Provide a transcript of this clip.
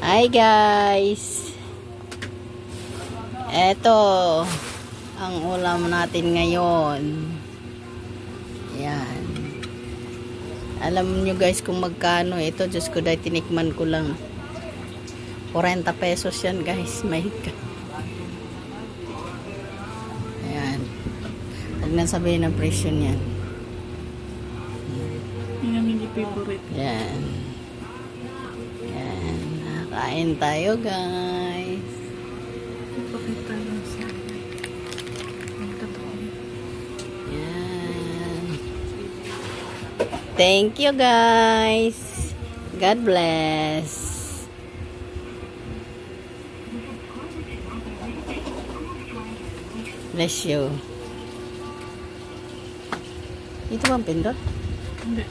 Hi guys. Eto ang ulam natin ngayon. Yan. Alam nyo guys kung magkano ito. Diyos ko dahil tinikman ko lang. 40 pesos yan guys. Ka. Ayan. Huwag nang sabihin ng presyo niyan. Favorite. Yan. Yan. Kain tayo guys. Ipakita lang sa. Yan. Thank you guys. God bless. Bless you. Ito bang pindot? Hindi.